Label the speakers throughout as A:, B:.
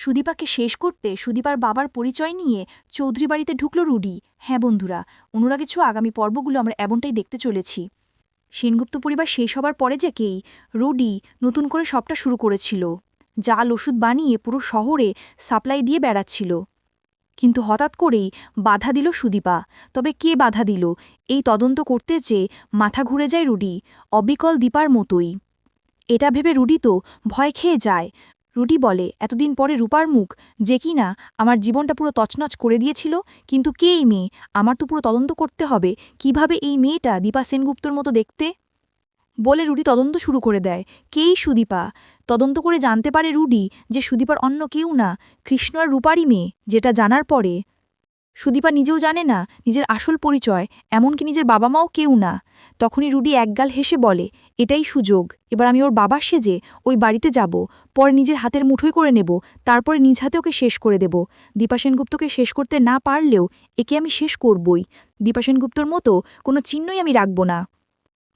A: সুদীপাকে শেষ করতে সুদীপার বাবার পরিচয় নিয়ে চৌধুরী বাড়িতে ঢুকল রুডি। হ্যাঁ বন্ধুরা, অনুরাগের ছোঁয়া আগামী পর্বগুলো আমরা এমনটাই দেখতে চলেছি। সেনগুপ্ত পরিবার শেষ হবার পরে যেকেই রুডি নতুন করে সবটা শুরু করেছিল। জাল, ওষুধ বানিয়ে পুরো শহরে সাপ্লাই দিয়ে বেড়াচ্ছিল। কিন্তু হঠাৎ করেই বাধা দিল সুদীপা। তবে কে বাধা দিল? এই তদন্ত করতে চেয়ে মাথা ঘুরে যায় রুডি, অবিকল দীপার মতোই। এটা ভেবে রুডি তো ভয় খেয়ে যায়। রুডি বলে, এতদিন পরে রূপার মুখ, যে কি না, আমার জীবনটা পুরো তছনছ করে দিয়েছিল, কিন্তু কে এই মেয়ে? আমার তো পুরো তদন্ত করতে হবে, কীভাবে এই মেয়েটা দীপা সেনগুপ্তর মতো দেখতে? বলে রুডি তদন্ত শুরু করে দেয়। কেই সুদীপা? তদন্ত করে জানতে পারে রুডি যে সুদীপার অন্য কেউ না, কৃষ্ণ আর রূপারই মেয়ে, যেটা জানার পরে সুদীপা নিজেও জানে না নিজের আসল পরিচয়, এমনকি নিজের বাবা মাও কেউ না। তখনই রুডি একগাল হেসে বলে, এটাই সুযোগ। এবার আমি ওর বাবা সেজে ওই বাড়িতে যাব। পরে নিজের হাতের মুঠোই করে নেব। তারপরে নিজ হাতে ওকে শেষ করে দেব। দীপা সেনগুপ্তকে শেষ করতে না পারলেও একে আমি শেষ করবই। দীপা সেনগুপ্তর মতো কোনো চিহ্নই আমি রাখব না।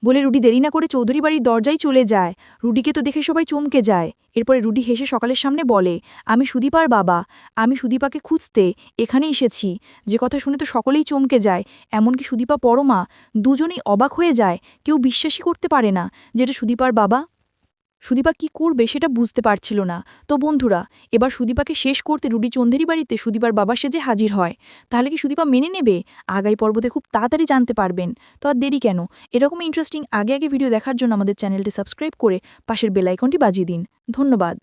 A: বলে রুডি দেরি না করে চৌধুরী বাড়ির দরজায় চলে যায়। রুডিকে তো দেখে সবাই চমকে যায়। এরপরে রুডি হেসে সকালের সামনে বলে, আমি সুদীপার বাবা। আমি সুদীপাকে খুঁজতে এখানে এসেছি। যে কথা শুনে তো সকলেই চমকে যায়। এমনকি সুদীপা পরমা দুজনেই অবাক হয়ে যায়। কেউ বিশ্বাসই করতে পারে না যেটা সুদীপার বাবা। সুদীপা কি করবে সেটা বুঝতে পারছিল না। তো বন্ধুরা, এবার সুদীপাকে শেষ করতে রুডি চন্দেরি বাড়িতে সুদীপার বাবা সেজে হাজির হয়। তাহলে কি সুদীপা মেনে নেবে? আগাই পর্বতে খুব তাড়াতাড়ি জানতে পারবেন। তো আর দেরি কেন? এরকম ইন্টারেস্টিং আগে আগে ভিডিও দেখার জন্য আমাদের চ্যানেলটি সাবস্ক্রাইব করে পাশের বেলাইকনটি বাজিয়ে দিন। ধন্যবাদ।